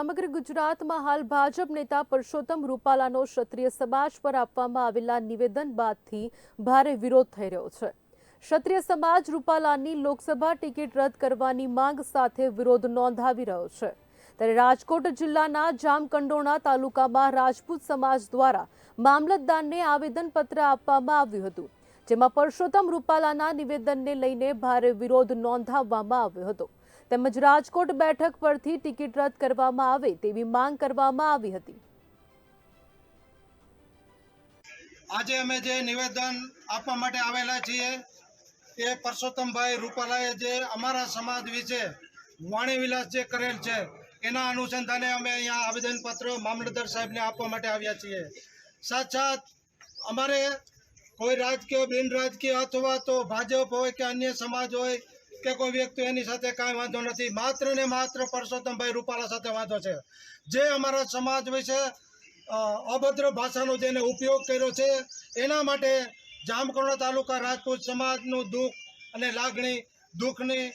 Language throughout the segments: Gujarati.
સમગ્ર ગુજરાતમાં હાલ ભાજપ નેતા પરસોત્તમ રૂપાલાનો ક્ષત્રિય સમાજ પર આપવામાં આવેલા નિવેદન બાદથી ભારે વિરોધ થઈ રહ્યો છે. ક્ષત્રિય સમાજ રૂપાલાની લોકસભા ટિકિટ રદ કરવાની માંગ સાથે વિરોધ નોંધાવી રહ્યો છે. ત્યારે રાજકોટ જિલ્લાના જામકંડોણા તાલુકામાં રાજપૂત સમાજ દ્વારા મામલતદારને આવેદનપત્ર આપવામાં આવ્યું હતું, જેમાં પરસોત્તમ રૂપાલાના નિવેદનને લઈને ભારે વિરોધ નોંધાવવામાં આવ્યો હતો. તેમજ રાજકોટ બેઠક પરથી ટિકિટ રદ કરવામાં આવે તેવી માંગ કરવામાં આવી હતી. આજે અમે જે નિવેદન આપવા માટે આવેલા છીએ એ પરસોત્તમભાઈ રૂપાલાએ જે અમારા સમાજ વિશે વાણીવિલાસ જે કરેલ છે, એના અનુસંધાને અમે અહીંયા આવેદનપત્ર મામલતદાર સાહેબને આપવા માટે આવ્યા છીએ. સાથ અમારે કોઈ રાજકીય, બિન રાજકીય અથવા તો ભાજપ હોય કે અન્ય સમાજ હોય કે કોઈ વ્યક્તિ એની સાથે કાંઈ વાંધો નથી. માત્ર ને માત્ર પરસોત્તમભાઈ રૂપાલા સાથે વાંધો છે. જે અમારા સમાજ વિશે અભદ્ર ભાષાનો જેને ઉપયોગ કર્યો છે, એના માટે જામકંડોરણા તાલુકા રાજપૂત સમાજનું દુઃખ અને લાગણી, દુઃખની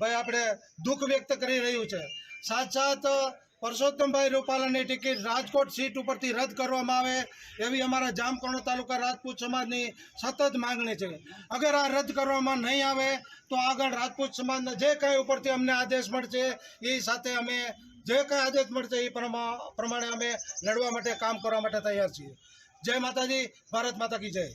ભાઈ આપણે દુઃખ વ્યક્ત કરી રહ્યું છે. સાથ સાથ પરસોત્તમભાઈ રૂપાલાની ટિકિટ રાજકોટ સીટ ઉપરથી રદ કરવામાં આવે એવી અમારા જામકંડોરણા તાલુકા રાજપૂત સમાજની સતત માંગણી છે. અગર આ રદ કરવામાં નહીં આવે તો આગળ રાજપૂત સમાજના જે કાંઈ ઉપરથી અમને આદેશ મળશે, એ સાથે અમે જે કાંઈ આદેશ મળશે એ પ્રમા- પ્રમાણે અમે લડવા માટે, કામ કરવા માટે તૈયાર છીએ. જય માતાજી, ભારત માતા કી જય.